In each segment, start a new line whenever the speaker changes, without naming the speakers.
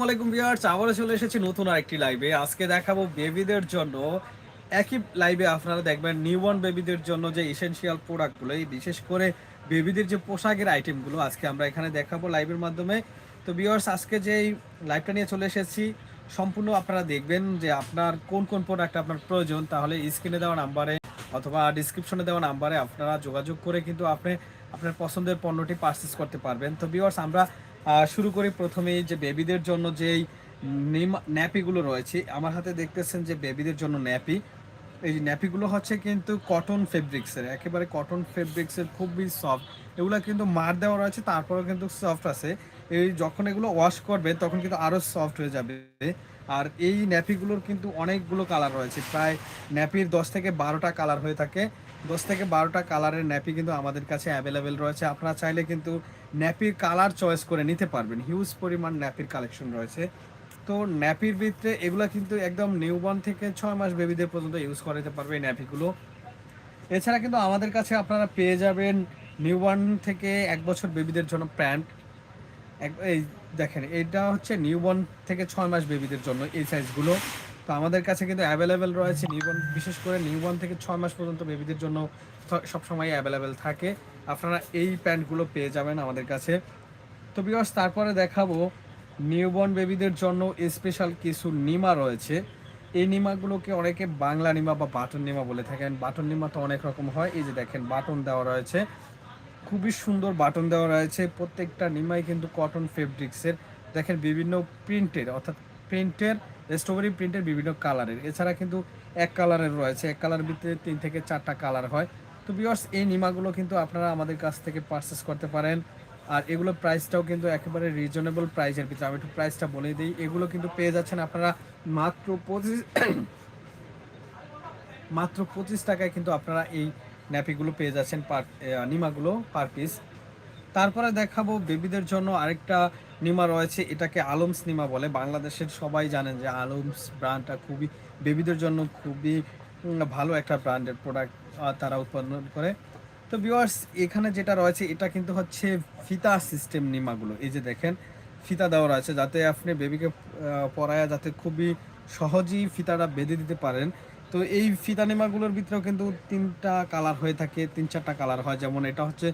আসসালামাইকুম ভিউয়ার্স, আবারও চলে এসেছি নতুন আরেকটি লাইভে আজকে দেখাবো বেবিদের জন্য একই লাইভে আপনারা দেখবেন নিউবর্ন বেবিদের জন্য যে এসেনশিয়াল প্রোডাক্টগুলো এই বিশেষ করে বেবিদের যে পোশাকের আইটেমগুলো আজকে আমরা এখানে দেখাবো লাইভের মাধ্যমে। তো ভিউয়ার্স, আজকে যে লাইভটা নিয়ে চলে এসেছি, সম্পূর্ণ আপনারা দেখবেন যে আপনার কোন কোন প্রোডাক্ট আপনার প্রয়োজন, তাহলে স্ক্রিনে দেওয়া নাম্বারে অথবা ডিসক্রিপশনে দেওয়া নাম্বারে আপনারা যোগাযোগ করে কিন্তু আপনি আপনার পছন্দের পণ্যটি পারচেস করতে পারবেন। তো ভিউয়ার্স, আমরা শুরু করি প্রথমেই যে বেবিদের জন্য যেই ন্যাপিগুলো রয়েছে, আমার হাতে দেখতেছেন যে বেবিদের জন্য ন্যাপি। এই ন্যাপিগুলো হচ্ছে কিন্তু কটন ফেব্রিক্সের, একেবারে কটন ফেব্রিক্সের খুবই সফট। এগুলো কিন্তু মার দেওয়া রয়েছে, তারপরেও কিন্তু সফট আছে। এই যখন এগুলো ওয়াশ করবে, তখন কিন্তু আরও সফট হয়ে যাবে। আর এই ন্যাপিগুলোর কিন্তু অনেকগুলো কালার রয়েছে। প্রায় ন্যাপির দশ থেকে বারোটা কালার হয়ে থাকে। দশ থেকে বারোটা কালারের ন্যাপি কিন্তু আমাদের কাছে অ্যাভেলেবেল রয়েছে। আপনারা চাইলে কিন্তু ন্যাপির কালার চয়েস করে নিতে পারবেন। হিউজ পরিমাণ ন্যাপির কালেকশন রয়েছে। তো ন্যাপির ভিতরে এগুলো কিন্তু একদম নিউবর্ন থেকে ছয় মাস বেবিদের পর্যন্ত ইউজ করাতে পারবে এই ন্যাপিগুলো। এছাড়া কিন্তু আমাদের কাছে আপনারা পেয়ে যাবেন নিউবর্ন থেকে এক বছর বেবিদের জন্য প্যান্ট। এই দেখেন, এটা হচ্ছে নিউবর্ন থেকে ছয় মাস বেবিদের জন্য এই সাইজগুলো তো আমাদের কাছে কিন্তু অ্যাভেলেবেল রয়েছে নিউবর্ন বিশেষ করে নিউবর্ন থেকে ছয় মাস পর্যন্ত বেবিদের জন্য সবসময় অ্যাভেলেবেল থাকে। আপনারা এই প্যান্টগুলো পেয়ে যাবেন আমাদের কাছে। তো বিকজ তারপরে দেখাবো নিউবর্ন বেবিদের জন্য স্পেশাল কিছু নিমা রয়েছে। এই নিমাগুলোকে অনেকে বাংলা নিমা বা বাটন নিমা বলে থাকেন। বাটন নিমা তো অনেক রকম হয়। এই যে দেখেন, বাটন দেওয়া রয়েছে। খুবই সুন্দর বাটন দেওয়া রয়েছে। প্রত্যেকটা নিমাই কিন্তু কটন ফেব্রিক্সের দেখেন বিভিন্ন প্রিন্টের অর্থাৎ প্রিন্টের স্ট্রবেরি প্রিন্টের বিভিন্ন কালারের এছাড়া কিন্তু এক কালারের রয়েছে। এক কালার ভিতরে তিন থেকে চারটা কালার হয়। তো বিয়ার্স এই নিমাগুলো কিন্তু আপনারা আমাদের কাছ থেকে পারচেস করতে পারেন। আর এগুলো প্রাইসটাও কিন্তু একেবারে রিজনেবল প্রাইসের ভিতরে। আমি একটু প্রাইসটা বলে দিই। এগুলো কিন্তু পেয়ে যাচ্ছেন আপনারা মাত্র পঁচিশ মাত্র পঁচিশ টাকায় কিন্তু আপনারা এই ন্যাপিগুলো পেয়ে যাচ্ছেন পার নিমাগুলো পার পিস তারপরে দেখাবো বেবিদের জন্য আরেকটা নিমা রয়েছে, এটাকে আলমস নিমা বলে। বাংলাদেশের সবাই জানেন যে আলমস ব্র্যান্ডটা খুবই, বেবিদের জন্য খুবই ভালো একটা ব্র্যান্ডের প্রোডাক্ট তারা উৎপাদন করে। তো ভিউয়ার্স এখানে যেটা রয়েছে, এটা কিন্তু হচ্ছে ফিতা সিস্টেম নিমাগুলো। এই যে দেখেন, ফিতা দেওয়া রয়েছে, যাতে আপনি বেবিকে পরায়া, যাতে খুবই সহজেই ফিতাটা বেঁধে দিতে পারেন। তো এই ফিতা নিমাগুলোর ভিতরেও কিন্তু তিনটা কালার হয়ে থাকে, তিন চারটা কালার হয়। যেমন এটা হচ্ছে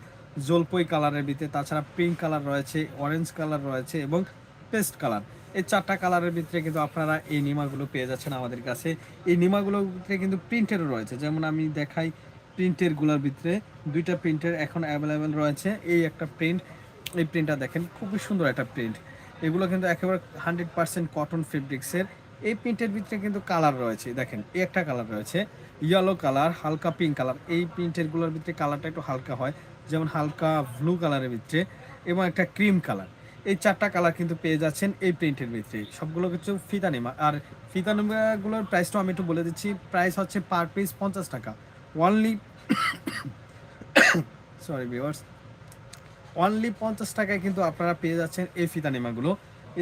জলপই কালারের ভিতরে, তাছাড়া পিঙ্ক কালার রয়েছে অরেঞ্জ কালার রয়েছে এবং পেস্ট কালার। এই চারটা কালারের ভিতরে কিন্তু আপনারা এই নিমাগুলো পেয়ে যাচ্ছেন আমাদের কাছে। এই নিমাগুলোর ভিতরে কিন্তু প্রিন্টেরও রয়েছে। যেমন আমি দেখাই প্রিন্টেরগুলোর ভিতরে, দুইটা প্রিন্টের এখন অ্যাভেলেবেল রয়েছে। এই একটা প্রিন্ট এই প্রিন্টটা দেখেন, খুবই সুন্দর একটা প্রিন্ট এগুলো কিন্তু একেবারে হান্ড্রেড পার্সেন্ট কটন ফেব্রিক্সের এই প্রিন্টের ভিতরে কিন্তু কালার রয়েছে, দেখেন একটা কালার রয়েছে ইয়েলো কালার, হালকা পিঙ্ক কালার, এই প্রিন্টেরগুলোর ভিতরে কালারটা একটু হালকা হয়, যেমন হালকা ব্লু কালারের ভিতরে, এবং একটা ক্রিম কালার, এই চারটা কালার কিন্তু পেয়ে যাচ্ছেন এই প্রিন্টের ভিতরে, সবগুলো কিছু ফিতানিমা আর ফিতা নিমাগুলোর প্রাইসটা আমি একটু বলে দিচ্ছি প্রাইস হচ্ছে পার পিস পঞ্চাশ টাকা অনলি সরি ভিউয়ার্স অনলি পঞ্চাশ টাকায় কিন্তু আপনারা পেয়ে যাচ্ছেন এই ফিতানিমাগুলো,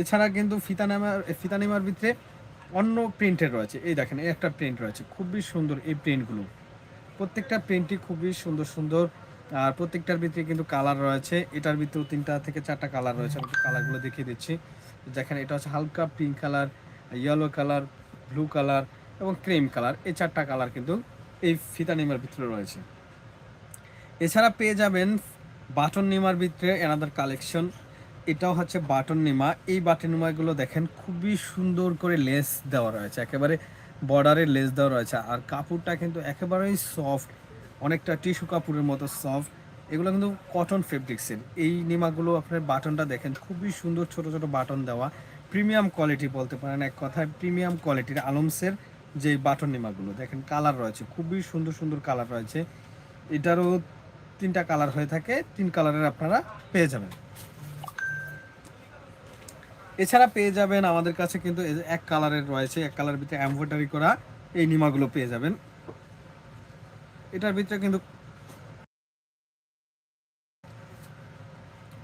এছাড়া কিন্তু ফিতানিমার ফিতানিমার ভিতরে অন্য প্রিন্টের রয়েছে। এই দেখেন, এই একটা প্রিন্ট রয়েছে। খুবই সুন্দর এই প্রিন্টগুলো প্রত্যেকটা প্রিন্টই খুবই সুন্দর সুন্দর। আর প্রত্যেকটার ভিতরে কিন্তু কালার রয়েছে। এটার ভিতরেও তিনটা থেকে চারটা কালার রয়েছে। আমি কালারগুলো দেখিয়ে দিচ্ছি। দেখেন, এটা হচ্ছে হালকা pink colour yellow colour blue colour এবং ক্রিম কালার এই চারটা কালার কিন্তু এই ফিতানিমার ভিতরে রয়েছে। এছাড়া পেয়ে যাবেন বাটন নিমার ভিতরে এনাদার কালেকশন এটাও হচ্ছে বাটন নিমা এই বাটন নিমাগুলো দেখেন, খুবই সুন্দর করে লেস দেওয়া রয়েছে, একেবারে বর্ডারের লেস দেওয়া রয়েছে। আর কাপড়টা কিন্তু একেবারেই সফট, অনেকটা টিস্যু কাপড়ের মতো সফট। এগুলো কিন্তু কটন ফেব্রিক্সের এই নিমাগুলো আপনার বাটনটা দেখেন, খুবই সুন্দর ছোট ছোট বাটন দেওয়া। প্রিমিয়াম কোয়ালিটি বলতে পারেন, এক কথায় প্রিমিয়াম কোয়ালিটির আলমসের যে বাটন নিমাগুলো দেখেন, কালার রয়েছে, খুবই সুন্দর সুন্দর কালার রয়েছে। এটারও তিনটা কালার হয়ে থাকে, তিন কালারের আপনারা পেয়ে যাবেন। এছাড়া পেয়ে যাবেন আমাদের কাছে কিন্তু এক কালারের রয়েছে, এক কালারের ভিতরে এমব্রয়ডারি করা এই নিমাগুলো পেয়ে যাবেন। এটার ভিতরে কিন্তু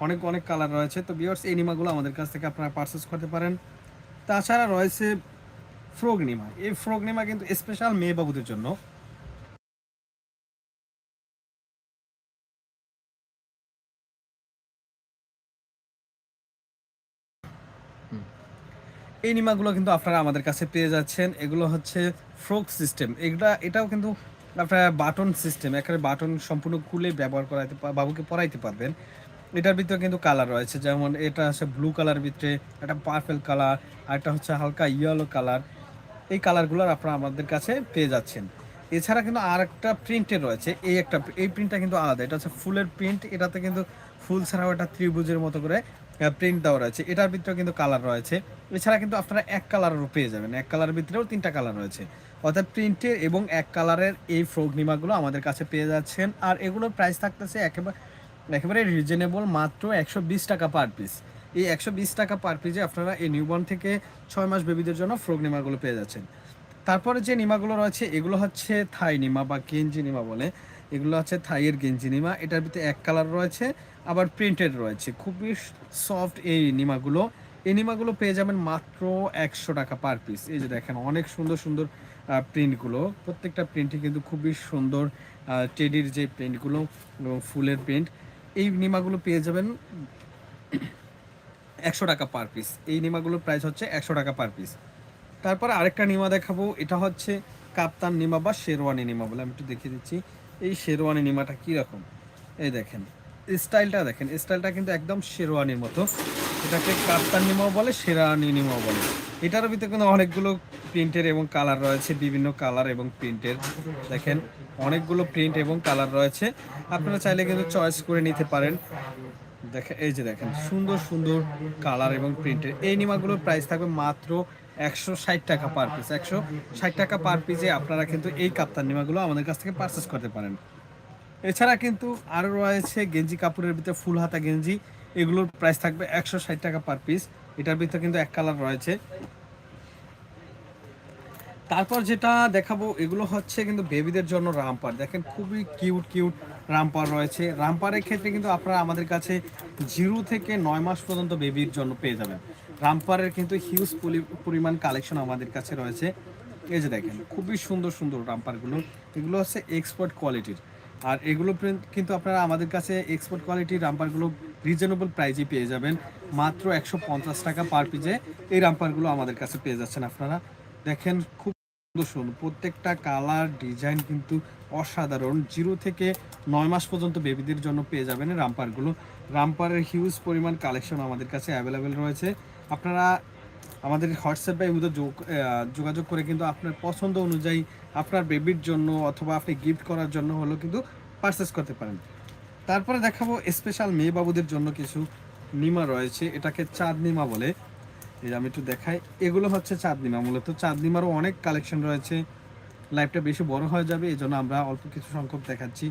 অনেক অনেক কালার রয়েছে। তো বিয়ার্স এই নিমাগুলো আমাদের কাছ থেকে আপনারা পারচেস করতে পারেন। তাছাড়া রয়েছে ফ্রগ নিমা। এই ফ্রগ নিমা কিন্তু স্পেশাল মেয়ে বাবুদের জন্য। এই নিমাগুলো কিন্তু আপনারা আমাদের কাছে পেয়ে যাচ্ছেন। এগুলো হচ্ছে ফ্রক সিস্টেম। এগুলা, এটাও কিন্তু আপনারা বাটন সিস্টেম এখানে বাটন সম্পূর্ণ খুলে ব্যবহার করাইতে বাবুকে পরাইতে পারবেন। এটার ভিতরে কিন্তু কালার রয়েছে, যেমন এটা আছে ব্লু কালার ভিতরে, একটা পার্পেল কালার, আর একটা হচ্ছে হালকা ইয়েলো কালার। এই কালারগুলো আপনারা আমাদের কাছে পেয়ে যাচ্ছেন। এছাড়া কিন্তু আর একটা প্রিন্টের রয়েছে, এই একটা, এই প্রিন্টটা কিন্তু আলাদা। এটা হচ্ছে ফুলের প্রিন্ট, এটাতে কিন্তু ফুল ছাড়াও একটা ত্রিভুজের মতো করে প্রিন্ট দেওয়া রয়েছে। এটার ভিতরেও কিন্তু কালার রয়েছে। এছাড়া কিন্তু আপনারা এক কালারেরও পেয়ে যাবেন। এক কালারের ভিতরেও তিনটা কালার রয়েছে। অর্থাৎ প্রিন্টের এবং এক কালারের এই ফ্রক নিমাগুলো আমাদের কাছে পেয়ে যাচ্ছেন। আর এগুলোর প্রাইস থাকতেছে একেবারে একেবারে রিজনেবল মাত্র একশো বিশ টাকা পার পিস এই একশো বিশ টাকা পার পিসে আপনারা এই নিউবর্ন থেকে ছয় মাস বেবিদের জন্য ফ্রক নিমাগুলো পেয়ে যাচ্ছেন। তারপরে যে নিমাগুলো রয়েছে, এগুলো হচ্ছে থাই নিমা বা গেঞ্জি নিমা বলে। এগুলো হচ্ছে থাইয়ের গেঞ্জি নিমা। এটার ভিতরে এক কালার রয়েছে। আবার প্রিন্টেড রয়েছে। খুবই সফট এই নিমাগুলো। এই নিমাগুলো পেয়ে যাবেন মাত্র একশো টাকা পার পিস এই যে দেখেন, অনেক সুন্দর সুন্দর প্রিন্টগুলো প্রত্যেকটা প্রিন্টই কিন্তু খুবই সুন্দর টেডির যে প্রিন্টগুলো ফুলের প্রিন্ট এই নিমাগুলো পেয়ে যাবেন একশো টাকা পার পিস এই নিমাগুলোর প্রাইস হচ্ছে একশো টাকা পার পিস তারপরে আরেকটা নিমা দেখাবো। এটা হচ্ছে কাপ্তান নিমা বা শেরওয়ানি নিমা বলে আমি একটু দেখিয়ে দিচ্ছি। এই শেরওয়ানি নিমাটা কীরকম? এই দেখেন স্টাইলটা দেখেন, স্টাইলটা কিন্তু একদম শেরওয়ানির মতো। এটাকে কাপ্তান নিমাও বলে শেরওয়ানি নিমাও বলে। এটার ভিতরে কিন্তু অনেকগুলো প্রিন্টের এবং কালার রয়েছে, বিভিন্ন কালার এবং প্রিন্টের। দেখেন, অনেকগুলো প্রিন্ট এবং কালার রয়েছে। আপনারা চাইলে কিন্তু চয়েস করে নিতে পারেন। দেখেন এই যে দেখেন, সুন্দর সুন্দর কালার এবং প্রিন্টের। এই নিমাগুলোর প্রাইস থাকবে মাত্র একশো ষাট টাকা পার পিস একশো ষাট টাকা পার পিসে আপনারা কিন্তু এই কাপ্তান নিমাগুলো আমাদের কাছ থেকে পারচেস করতে পারেন। এছাড়া কিন্তু আরও রয়েছে গেঞ্জি, কাপড়ের ভিতরে ফুল হাতা গেঞ্জি। এগুলোর প্রাইস থাকবে একশো ষাট টাকা পার পিস এটার ভিতরে কিন্তু এক কালার রয়েছে। তারপর যেটা দেখাবো, এগুলো হচ্ছে কিন্তু বেবিদের জন্য রামপার দেখেন খুবই কিউট কিউট রামপার রয়েছে। রামপারের ক্ষেত্রে কিন্তু আপনারা আমাদের কাছে জিরো থেকে নয় মাস পর্যন্ত বেবির জন্য পেয়ে যাবেন। রামপারের কিন্তু হিউজ পরিমাণ কালেকশন আমাদের কাছে রয়েছে। এই যে দেখেন, খুবই সুন্দর সুন্দর রামপারগুলো এগুলো হচ্ছে এক্সপোর্ট কোয়ালিটির আর এগুলো কিন্তু আপনারা আমাদের কাছে এক্সপোর্ট কোয়ালিটির রামপারগুলো রিজনেবল প্রাইজে পেয়ে যাবেন। মাত্র একশো পঞ্চাশ টাকা পার পিজে এই রামপারগুলো আমাদের কাছে পেয়ে যাচ্ছেন আপনারা। দেখেন খুব সুন্দর সুন্দর, প্রত্যেকটা কালার ডিজাইন কিন্তু অসাধারণ। জিরো থেকে নয় মাস পর্যন্ত বেবিদের জন্য পেয়ে যাবেন রামপারগুলো। রামপারের হিউজ পরিমাণ কালেকশন আমাদের কাছে অ্যাভেলেবেল রয়েছে। আপনারা আমাদের হোয়াটসঅ্যাপ এগুলো যোগাযোগ করে কিন্তু আপনার পছন্দ অনুযায়ী আপনার বেবির জন্য অথবা আপনি গিফট করার জন্য হলেও কিন্তু পারচেস করতে পারেন। তারপরে দেখাবো স্পেশাল মেয়ে বাবুদের জন্য কিছু নিমা রয়েছে। এটাকে চাঁদ নিমা বলে। এই আমি একটু দেখাই। এগুলো হচ্ছে চাঁদনিমা মূলত চাঁদনিমারও অনেক কালেকশন রয়েছে। লাইফটা বেশি বড় হয়ে যাবে এই জন্য আমরা অল্প কিছু সংখ্যক দেখাচ্ছি।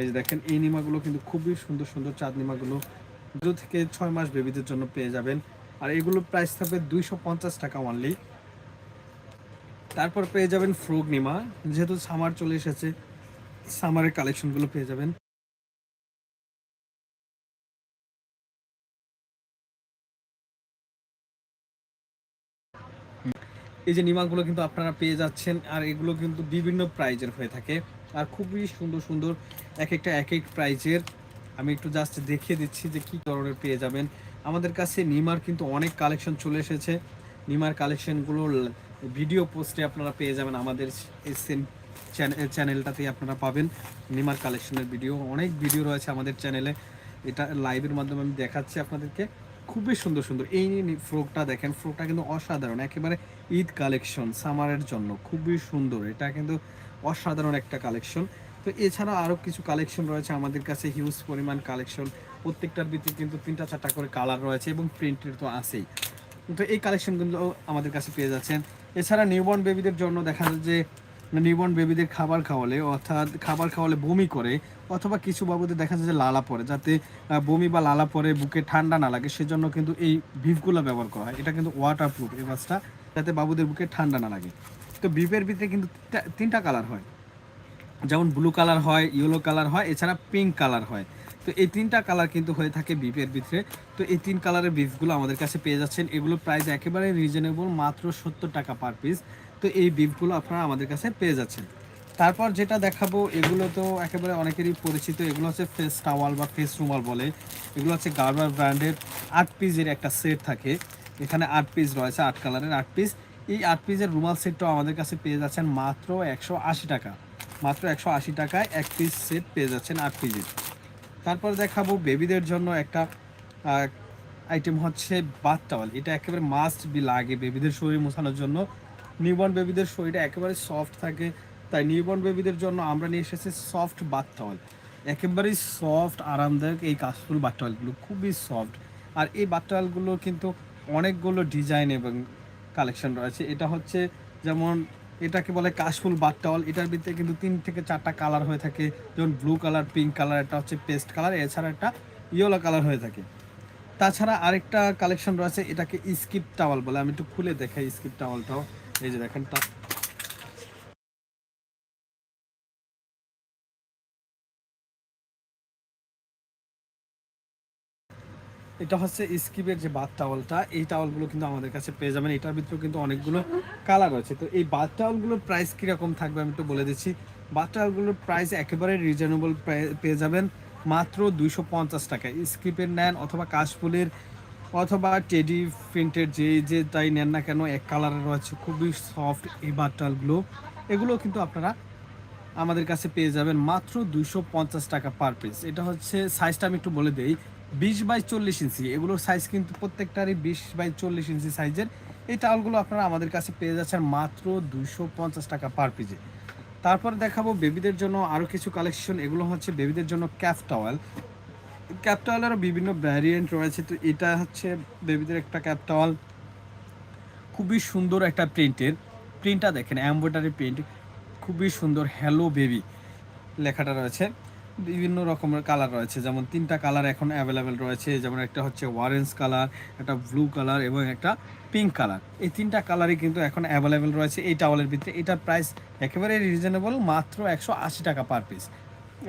এই যে দেখেন, এই নিমাগুলো কিন্তু খুবই সুন্দর সুন্দর চাঁদনিমাগুলো দু থেকে ছয় মাস বেবিদের জন্য পেয়ে যাবেন। আর এগুলোর প্রাইস থাকবে দুইশো পঞ্চাশ টাকা অনলি তারপর পেয়ে যাবেন ফ্রুগ নিমা যেহেতু সামার চলে এসেছে সামারের কালেকশনগুলো পেয়ে যাবেন। এই যে নিমাগুলো কিন্তু আপনারা পেয়ে যাচ্ছেন, আর এগুলো কিন্তু বিভিন্ন প্রাইজের হয়ে থাকে। আর খুবই সুন্দর সুন্দর, এক একটা এক এক প্রাইজের আমি একটু জাস্ট দেখিয়ে দিচ্ছি যে কি ধরনের পেয়ে যাবেন। আমাদের কাছে নিমার কিন্তু অনেক কালেকশন চলে এসেছে। নিমার কালেকশনগুলো ভিডিও পোস্টে আপনারা পেয়ে যাবেন আমাদের চ্যানেলটাতেই আপনারা পাবেন নিমার কালেকশনের ভিডিও অনেক ভিডিও রয়েছে আমাদের চ্যানেলে এটা লাইভের মাধ্যমে আমি দেখাচ্ছি আপনাদেরকে। খুবই সুন্দর সুন্দর। এই ফ্রকটা দেখেন ফ্রকটা কিন্তু অসাধারণ, একেবারে ঈদ কালেকশন সামারের জন্য। খুবই সুন্দর, এটা কিন্তু অসাধারণ একটা কালেকশন তো এছাড়া আরও কিছু কালেকশন রয়েছে আমাদের কাছে হিউজ পরিমাণ কালেকশন প্রত্যেকটার ভিতরে কিন্তু তিনটা চারটা করে কালার রয়েছে এবং প্রিন্টের তো আছেই। তো এই কালেকশনগুলো আমাদের কাছে পেয়ে যাচ্ছেন। এছাড়া নিউবর্ন বেবিদের জন্য দেখা যায় যে নিউবর্ন বেবিদের খাবার খাওয়ালে, অর্থাৎ খাবার খাওয়ালে বমি করে, অথবা কিছু বাবুদের দেখা যায় যে লালা পড়ে যাতে বমি বা লালা পরে বুকে ঠান্ডা না লাগে, সেজন্য কিন্তু এই ভিভগুলো ব্যবহার করা হয়। এটা কিন্তু ওয়াটার প্রুফ এই মাছটা, যাতে বাবুদের বুকে ঠান্ডা না লাগে। তো বিপের ভিতরে কিন্তু তিনটা কালার হয়। যেমন ব্লু কালার হয় ইয়েলো কালার হয়, এছাড়া পিঙ্ক কালার হয়। তো এই তিনটা কালার কিন্তু হয়ে থাকে বিপের ভিতরে। তো এই তিন কালারের বিফগুলো আমাদের কাছে পেয়ে যাচ্ছেন। এগুলো প্রাইস একেবারে রিজনেবল মাত্র সত্তর টাকা পার পিস তো এই বিফগুলো আপনারা আমাদের কাছে পেয়ে যাচ্ছেন। তারপর যেটা দেখাবো, এগুলো তো একেবারে অনেকেরই পরিচিত। এগুলো হচ্ছে ফেস টাওয়াল বা ফেস রুমাল বলে। এগুলো হচ্ছে গার্বার ব্র্যান্ডের আট পিসের একটা সেট থাকে। এখানে আট পিস রয়েছে, আট কালারের আট পিস এই আট পিসের রুমাল সেটটাও আমাদের কাছে পেয়ে যাচ্ছেন মাত্র একশো আশি টাকা। মাত্র একশো আশি টাকায় এক পিস সেট পেয়ে যাচ্ছেন আট পিসের তারপর দেখাবো বেবিদের জন্য একটা আইটেম হচ্ছে বাথ টাওয়াল এটা একেবারে মাস্ট বি লাগে বেবিদের শরীর মোছানোর জন্য। নিউবর্ন বেবিদের শরীরটা একেবারে সফট থাকে, তাই নিউবর্ন বেবিদের জন্য আমরা নিয়ে এসেছি সফট বাথ টাওয়াল একেবারেই সফট আরামদায়ক এই কাশফুল বাথ টাওয়ালগুলো খুবই সফট আর এই বাথ টাওয়ালগুলো কিন্তু অনেকগুলো ডিজাইন এবং কালেকশন রয়েছে। এটা হচ্ছে যেমন এটাকে বলে কাশফুল বাথ টাওয়াল এটার ভিতরে কিন্তু তিন থেকে চারটা কালার হয়ে থাকে। যেমন ব্লু কালার পিঙ্ক কালার এটা হচ্ছে পেস্ট কালার এছাড়া একটা ইয়েলো কালার হয়ে থাকে। তাছাড়া আরেকটা কালেকশন রয়েছে, এটাকে স্কিপ টাওয়াল বলে। আমি একটু খুলে দেখাই স্কিপ টাওয়ালটাও এই যে দেখেন এটা হচ্ছে স্কিপের যে বাথ টাওয়ালটা, এই টাওয়ালগুলো কিন্তু আমাদের কাছে পেয়ে যাবেন। এটার ভিতরে কিন্তু অনেকগুলো কালার রয়েছে। তো এই বাদ টাওয়ালগুলোর প্রাইস কীরকম থাকবে আমি একটু বলে দিচ্ছি। বাথ টাওয়ালগুলোর প্রাইস একেবারে রিজনেবল পেয়ে যাবেন মাত্র দুইশো পঞ্চাশ টাকায় স্কিপের নেন অথবা কাশফুলের অথবা টেডি প্রিন্টের যে যে তাই নেন না কেন, এক কালারের রয়েছে খুবই সফট এই বাথ টাওয়ালগুলো। এগুলো কিন্তু আপনারা আমাদের কাছে পেয়ে যাবেন মাত্র দুইশো পঞ্চাশ টাকা পার পিস এটা হচ্ছে সাইজটা আমি একটু বলে দেই। বিশ বাই চল্লিশ ইঞ্চি। এগুলোর সাইজ কিন্তু প্রত্যেকটারই বিশ বাই চল্লিশ ইঞ্চি সাইজের এই টাওয়ালগুলো আপনারা আমাদের কাছে পেয়ে যাচ্ছেন মাত্র দুইশো পঞ্চাশ টাকা পার পিসে তারপর দেখাবো বেবিদের জন্য আরও কিছু কালেকশন এগুলো হচ্ছে বেবিদের জন্য ক্যাপ টাওয়াল ক্যাপ টাওয়ালেরও বিভিন্ন ভ্যারিয়েন্ট রয়েছে। তো এটা হচ্ছে বেবিদের একটা ক্যাপ টাওয়াল খুবই সুন্দর একটা প্রিন্টের প্রিন্টটা দেখেন এম্ব্রয়ডারি প্রিন্ট খুবই সুন্দর হ্যালো বেবি লেখাটা রয়েছে। বিভিন্ন রকমের কালার রয়েছে। যেমন তিনটা কালার এখন অ্যাভেলেবেল রয়েছে। যেমন একটা হচ্ছে অরেঞ্জ কালার একটা ব্লু কালার এবং একটা পিঙ্ক কালার এই তিনটা কালারই কিন্তু এখন অ্যাভেলেবেল রয়েছে এই টাওয়ালের ভিতরে। এটার প্রাইস একেবারে রিজনেবল মাত্র একশো আশি টাকা পার পিস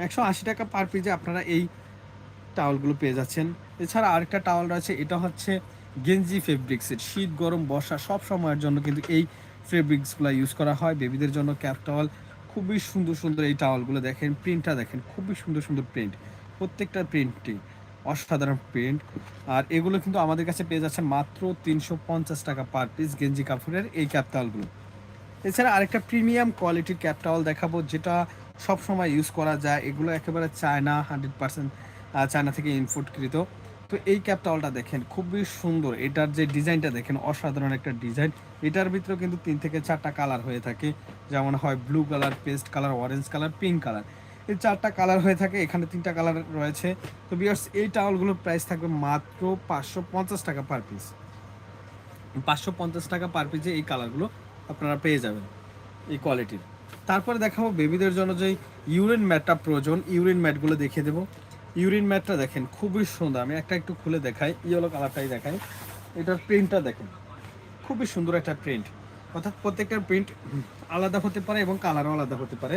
একশো আশি টাকা পার পিসে আপনারা এই টাওয়ালগুলো পেয়ে যাচ্ছেন। এছাড়া আরেকটা টাওয়াল রয়েছে, এটা হচ্ছে গেঞ্জি ফেব্রিক্সের শীত, গরম, বর্ষা সব সময়ের জন্য কিন্তু এই ফেব্রিক্সগুলো ইউজ করা হয়। বেবিদের জন্য ক্যাপ টাওয়াল খুবই সুন্দর সুন্দর এই টাওয়ালগুলো দেখেন প্রিন্টটা দেখেন, খুবই সুন্দর সুন্দর প্রিন্ট প্রত্যেকটা প্রিন্টিং অসাধারণ প্রিন্ট আর এগুলো কিন্তু আমাদের কাছে পেয়ে যাচ্ছে মাত্র তিনশো পঞ্চাশ টাকা পার পিস গেঞ্জি কাপড়ের এই ক্যাপ টাওয়ালগুলো এছাড়া আরেকটা প্রিমিয়াম কোয়ালিটির ক্যাপ টাওয়াল দেখাবো, যেটা সব সময় ইউজ করা যায়। এগুলো একেবারে চায়না হান্ড্রেড পার্সেন্ট চায়না থেকে ইনপুটকৃত তো এই ক্যাপ টাওয়ালটা দেখেন, খুবই সুন্দর। এটার যে ডিজাইনটা দেখেন, অসাধারণ একটা ডিজাইন এটার ভিতরে কিন্তু তিন থেকে চারটা কালার হয়ে থাকে। যেমন হয় blue colour paste colour orange colour pink colour এই চারটা কালার হয়ে থাকে, এখানে তিনটা কালার রয়েছে। তো বিয়ার্স এই টাওয়ালগুলোর প্রাইস থাকবে মাত্র পাঁচশো পঞ্চাশ টাকা পার পিস পাঁচশো পঞ্চাশ টাকা পার পিসে এই কালারগুলো আপনারা পেয়ে যাবেন এই কোয়ালিটির তারপরে দেখাবো বেবিদের জন্য যে ইউরিন ম্যাটটা প্রয়োজন। ইউরিন ম্যাটগুলো দেখিয়ে দেবো। ইউরিন ম্যাটটা দেখেন, খুবই সুন্দর। আমি একটা একটু খুলে দেখাই ইয়েলো কালারটাই দেখাই। এটার প্রিন্টটা দেখেন। খুবই সুন্দর একটা প্রিন্ট অর্থাৎ প্রত্যেকটার প্রিন্ট আলাদা হতে পারে এবং কালারও আলাদা হতে পারে।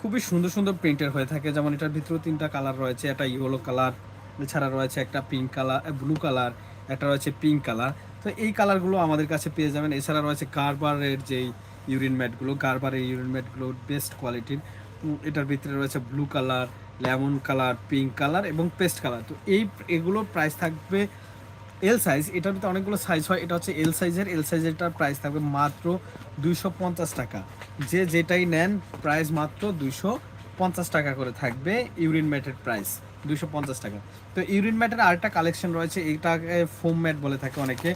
খুবই সুন্দর সুন্দর প্রিন্টের হয়ে থাকে। যেমন এটার ভিতরেও তিনটা কালার রয়েছে। একটা ইয়েলো কালার এছাড়া রয়েছে একটা পিঙ্ক কালার ব্লু কালার একটা রয়েছে পিঙ্ক কালার তো এই কালারগুলো আমাদের কাছে পেয়ে যাবেন। এছাড়া রয়েছে কারবারের যেই ইউরিন ম্যাটগুলো কারবারের ইউরিন ম্যাটগুলো বেস্ট কোয়ালিটির এটার ভিতরে রয়েছে blue colour lemon colour, pink colour এবং পেস্ট কালার। তো এই এগুলো প্রাইস থাকবে এল সাইজ এটার ভিতরে অনেকগুলো সাইজ হয়। এটা হচ্ছে এল সাইজের এল সাইজেরটার প্রাইস থাকবে মাত্র দুইশো পঞ্চাশ টাকা। যে যেটাই নেন প্রাইস মাত্র দুইশো পঞ্চাশ টাকা করে থাকবে ইউরিন ম্যাটের প্রাইস দুইশো পঞ্চাশ টাকা। তো ইউরিন ম্যাটের আরেকটা কালেকশন রয়েছে এইটাকে ফোম ম্যাট বলে থাকে অনেকে।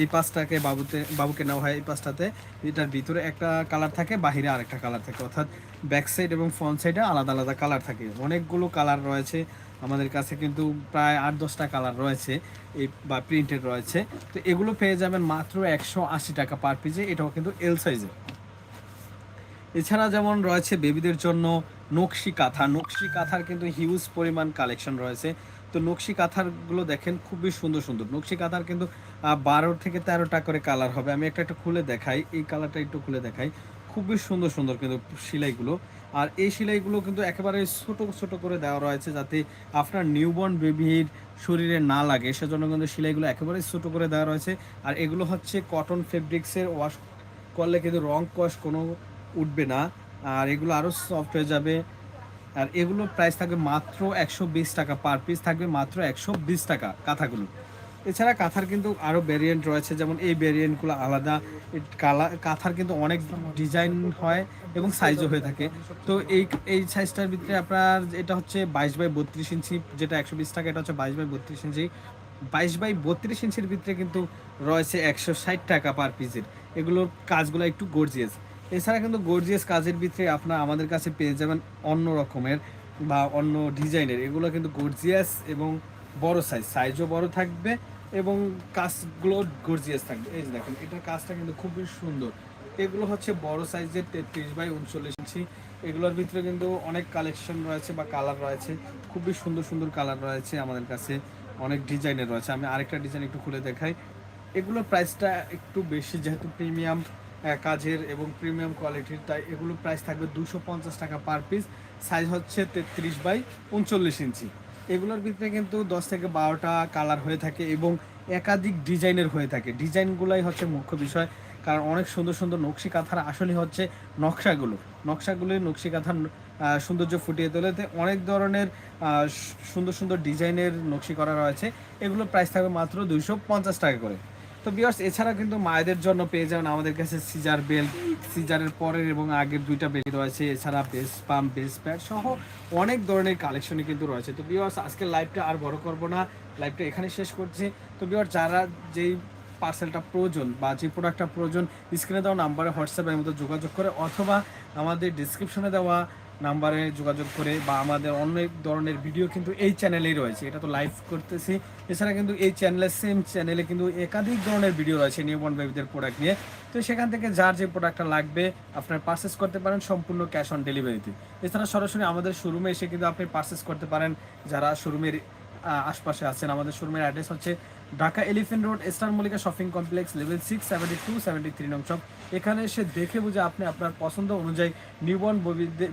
এই পাঁচটাকে বাবুতে, বাবুকে নেওয়া হয় এই পাঁচটাতে। এটার ভিতরে একটা কালার থাকে, বাহিরে আরেকটা কালার থাকে। অর্থাৎ ব্যাক সাইড এবং ফ্রন্ট সাইডে আলাদা আলাদা কালার থাকে। অনেকগুলো কালার রয়েছে আমাদের কাছে, কিন্তু প্রায় আট দশটা কালার রয়েছে, এই বা প্রিন্টেড রয়েছে। তো এগুলো পেয়ে যাবেন মাত্র একশো আশি টাকা পার পিসে এটাও কিন্তু এল সাইজে এছাড়া যেমন রয়েছে বেবিদের জন্য নকশি কাঁথা নকশি কাঁথার কিন্তু হিউজ পরিমাণ কালেকশন রয়েছে। তো নকশি কাঁথারগুলো দেখেন খুবই সুন্দর সুন্দর। নকশি কাঁথার কিন্তু বারো থেকে তেরোটা করে কালার হবে। আমি একটা একটু খুলে দেখাই, এই কালারটা একটু খুলে দেখাই। খুবই সুন্দর সুন্দর কিন্তু সেলাইগুলো। আর এই সেলাইগুলো কিন্তু একেবারে ছোট ছোট করে দেওয়া রয়েছে যাতে আপনার নিউবর্ন বেবির শরীরে না লাগে। সেজন্য কিন্তু সেলাইগুলো একেবারে ছোট করে দেওয়া রয়েছে। আর এগুলো হচ্ছে কটন ফেব্রিক্সের ওয়াশ করলে কিন্তু রং কষ কোনো উঠবে না। আর এগুলো আরও সফট হয়ে যাবে। আর এগুলোর প্রাইস থাকবে মাত্র একশো বিশ টাকা পার পিস থাকবে মাত্র একশো বিশ টাকা কাঁথাগুলো। এছাড়া কাঁথার কিন্তু আরও ভেরিয়েন্ট রয়েছে, যেমন এই ভেরিয়েন্টগুলো আলাদা। কালার কাঁথার কিন্তু অনেক ডিজাইন হয় এবং সাইজও হয়ে থাকে। তো এই এই সাইজটার ভিতরে আপনার এটা হচ্ছে বাইশ বাই বত্রিশ ইঞ্চি, যেটা একশো বিশ টাকা, এটা হচ্ছে বাইশ বাই বত্রিশ ইঞ্চি। বাইশ বাই বত্রিশ ইঞ্চির ভিতরে কিন্তু রয়েছে একশো ষাট টাকা পার পিসের এগুলোর কাজগুলো একটু গর্জিয়াস এছাড়া কিন্তু গর্জিয়াস কাজের ভিতরে আপনার আমাদের কাছে পেয়ে যাবেন অন্য রকমের বা অন্য ডিজাইনের। এগুলো কিন্তু গর্জিয়াস এবং বড় সাইজ সাইজও বড় থাকবে এবং কাজগুলো গর্জিয়াস থাকবে। এই যে দেখেন, এটার কাজটা কিন্তু খুবই সুন্দর। এগুলো হচ্ছে বড় সাইজের তেত্রিশ বাই উনচল্লিশ ইঞ্চি। এগুলোর ভিতরে কিন্তু অনেক কালেকশন রয়েছে বা কালার রয়েছে। খুবই সুন্দর সুন্দর কালার রয়েছে আমাদের কাছে। অনেক ডিজাইনের রয়েছে। আমি আরেকটা ডিজাইন একটু খুলে দেখাই। এগুলোর প্রাইসটা একটু বেশি, যেহেতু প্রিমিয়াম কাজের এবং প্রিমিয়াম কোয়ালিটির তাই এগুলো প্রাইস থাকবে দুশো পঞ্চাশ টাকা পার পিস সাইজ হচ্ছে তেত্রিশ বাই উনচল্লিশ ইঞ্চি। এগুলোর ভিতরে কিন্তু দশ থেকে বারোটা কালার হয়ে থাকে এবং একাধিক ডিজাইনের হয়ে থাকে। ডিজাইনগুলোই হচ্ছে মুখ্য বিষয়, কারণ অনেক সুন্দর সুন্দর নকশি কাঁথার আসলে হচ্ছে নকশাগুলো। নকশাগুলোই নকশি কাঁথার সৌন্দর্য ফুটিয়ে তোলে। অনেক ধরনের সুন্দর সুন্দর ডিজাইনের নকশি করা রয়েছে। এগুলোর প্রাইস থাকবে মাত্র দুইশো পঞ্চাশ টাকা করে। তো বিয়ার্স এছাড়া কিন্তু মায়েদের জন্য পেয়ে যাবেন আমাদের কাছে সিজার বেল্ট সিজারের পরের এবং আগের দুইটা বেল্ট রয়েছে, এছাড়া বেস পাম্প বেস প্যাড সহ অনেক ধরনের কালেকশনই কিন্তু রয়েছে। তো বিয়ার্স আজকে লাইভটা আর বড় করব না লাইভটা এখানে শেষ করছি। তো বিয়ার্স যারা যেই পার্সেলটা প্রয়োজন বা যে প্রোডাক্টটা প্রয়োজন স্ক্রিনে দেওয়া নাম্বারে হোয়াটসঅ্যাপের মধ্যে যোগাযোগ করে অথবা আমাদের ডিসক্রিপশনে দেওয়া নাম্বারে যোগাযোগ করে বা আমাদের অনেক ধরনের ভিডিও কিন্তু এই চ্যানেলেই রয়েছে। এটা তো লাইভ করতেছি। এছাড়া কিন্তু এই চ্যানেলের সেম চ্যানেলে কিন্তু একাধিক ধরনের ভিডিও রয়েছে নিউবর্ন বেবিদের প্রোডাক্ট নিয়ে। তো সেখান থেকে যার যে প্রোডাক্টটা লাগবে, আপনার পারচেস করতে পারেন সম্পূর্ণ ক্যাশ অন ডেলিভারিতে এছাড়া সরাসরি আমাদের শোরুমে এসে কিন্তু আপনি পারচেস করতে পারেন। যারা শোরুমের আশপাশে আছেন, আমাদের শোরুমের অ্যাড্রেস হচ্ছে Dhaka elephant road, star Mallika shopping complex level six seventy two seventy three নং শপ এখানে এসে দেখে বুঝে আপনি আপনার পছন্দ অনুযায়ী নিউবর্ন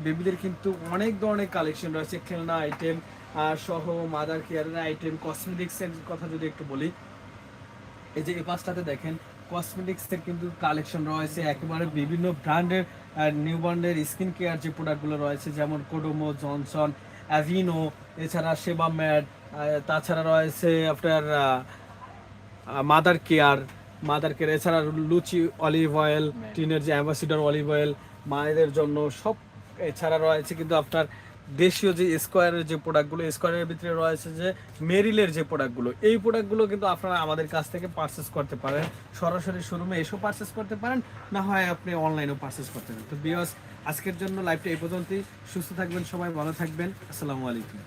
বেবিদের কিন্তু অনেক ধরনের কালেকশন রয়েছে। খেলনা আইটেম সহ মাদার কেয়ারের আইটেম কসমেটিক্সের কথা যদি একটু বলি, এই যে এই পাশটাতে দেখেন কসমেটিক্সের কিন্তু কালেকশন রয়েছে। একেবারে বিভিন্ন ব্র্যান্ডের নিউ ব্র্যান্ডের স্কিন কেয়ার যে প্রোডাক্টগুলো রয়েছে, যেমন কোডোমো জনসন অ্যাভিনো এছাড়া সেবা ম্যাড তাছাড়া রয়েছে আপনার মাদার কেয়ার মাদার কেয়ার এছাড়া লুচি অলিভ অয়েল টিনের যে অ্যাম্বাসিডর অলিভ অয়েল মায়েদের জন্য সব এছাড়া রয়েছে। কিন্তু আপনার দেশীয় যে স্কোয়ারের যে প্রোডাক্টগুলো স্কোয়ারের ভিতরে রয়েছে যে মেরিলের যে প্রোডাক্টগুলো এই প্রোডাক্টগুলো কিন্তু আপনারা আমাদের কাছ থেকে পারচেস করতে পারেন। সরাসরি শোরুমে এসেও পারচেস করতে পারেন না হয় আপনি অনলাইনেও পারচেস করতে পারেন। তো বিয়স আজকের জন্য লাইভটা এই পর্যন্তই। সুস্থ থাকবেন সবাই ভালো থাকবেন। আসসালামু আলাইকুম।